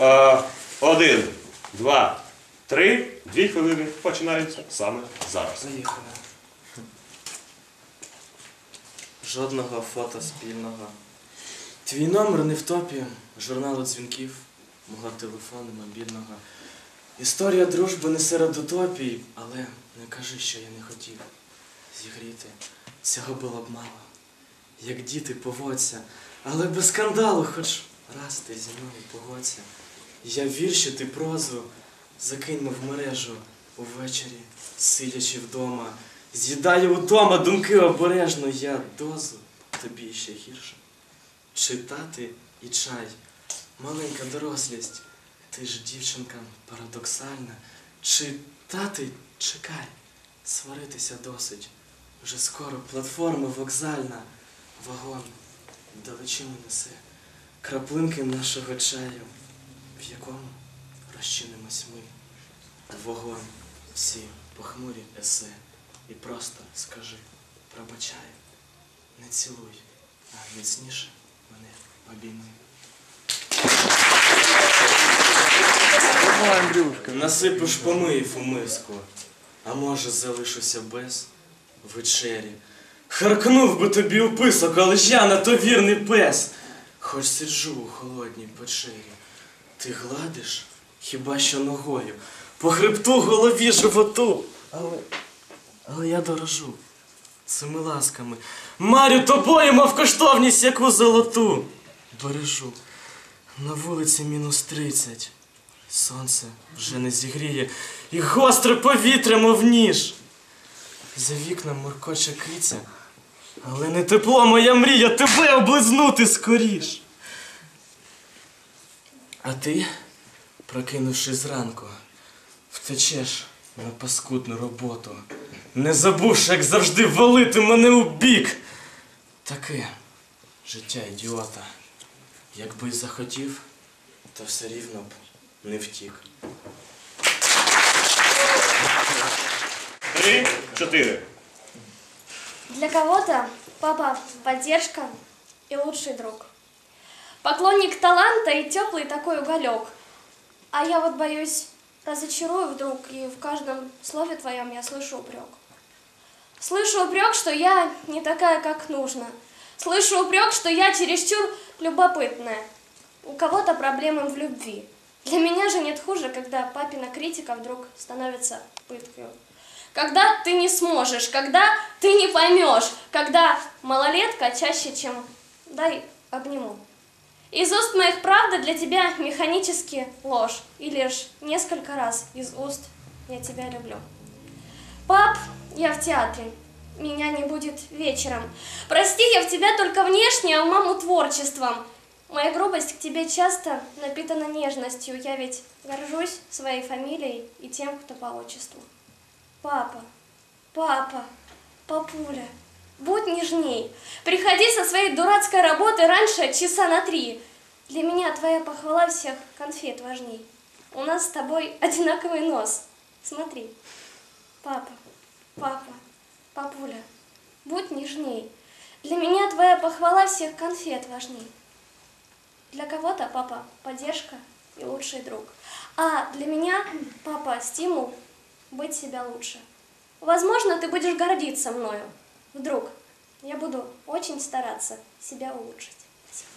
Е, Один, два, три, дві хвилини починаються саме зараз. Заїхали. Жодного фото спільного. Твій номер не в топі, журналу дзвінків, мого телефону мобільного. Історія дружби не серед утопій, але не кажи, що я не хотів зігріти. Цього було б мало. Як діти поводься, але без скандалу, хоч раз ти зі мною погодься. Я вірші ти прозу закинув в мережу увечері, сидячи вдома. З'їдаю удома думки обережно, я дозу тобі ще гірше. Читати і чай, маленька дорослість, ти ж дівчинка парадоксальна. Читати чекай, сваритися досить. Вже скоро платформа вокзальна, вагон далечину несе, краплинки нашого чаю, в якому розчинимось ми. Вогонь, всі похмурі есе. І просто скажи, пробачаю, не цілуй, а міцніше мене обійми. Насипиш помиїв у миску, а може залишуся без вечері. Харкнув би тобі у писок, але ж я на то вірний пес. Хоч сиджу у холодній печері. Ти гладиш хіба що ногою, по хребту, голові, животу. Але, але я дорожу цими ласками. Марю тобою, мов коштовність, яку золоту. Бережу. На вулиці мінус тридцять. Сонце вже не зігріє, і гостре повітря, мов ніж. За вікном муркоче киця, але не тепло, моя мрія тебе облизнути скоріш. А ти, прокинувши зранку, втечеш на паскудну роботу, не забувши, як завжди, валити мене у бік. Таке життя ідіота. Якби захотів, то все рівно б не втік. Три, чотири. Для кого-то папа – поддержка и лучший друг. Поклонник таланта и теплый такой уголек. А я вот боюсь, разочарую вдруг, и в каждом слове твоем я слышу упрек. Слышу упрек, что я не такая, как нужно. Слышу упрек, что я чересчур любопытная. У кого-то проблемы в любви. Для меня же нет хуже, когда папина критика вдруг становится пыткой. Когда ты не сможешь, когда ты не поймешь, когда малолетка чаще, чем дай обниму. Из уст моих правда для тебя механически ложь. И лишь несколько раз из уст я тебя люблю. Пап, я в театре. Меня не будет вечером. Прости, я в тебя только внешне, а у маму творчеством. Моя грубость к тебе часто напитана нежностью. Я ведь горжусь своей фамилией и тем, кто по отчеству. Папа, папа, папуля, будь нежней. Приходи со своей дурацкой работы раньше часа на три. Для меня твоя похвала всех конфет важней. У нас с тобой одинаковый нос. Смотри. Папа, папа, папуля, будь нежней. Для меня твоя похвала всех конфет важней. Для кого-то папа поддержка и лучший друг. А для меня папа стимул быть себя лучше. Возможно, ты будешь гордиться мною. Вдруг. Я буду очень стараться себя улучшить. Спасибо.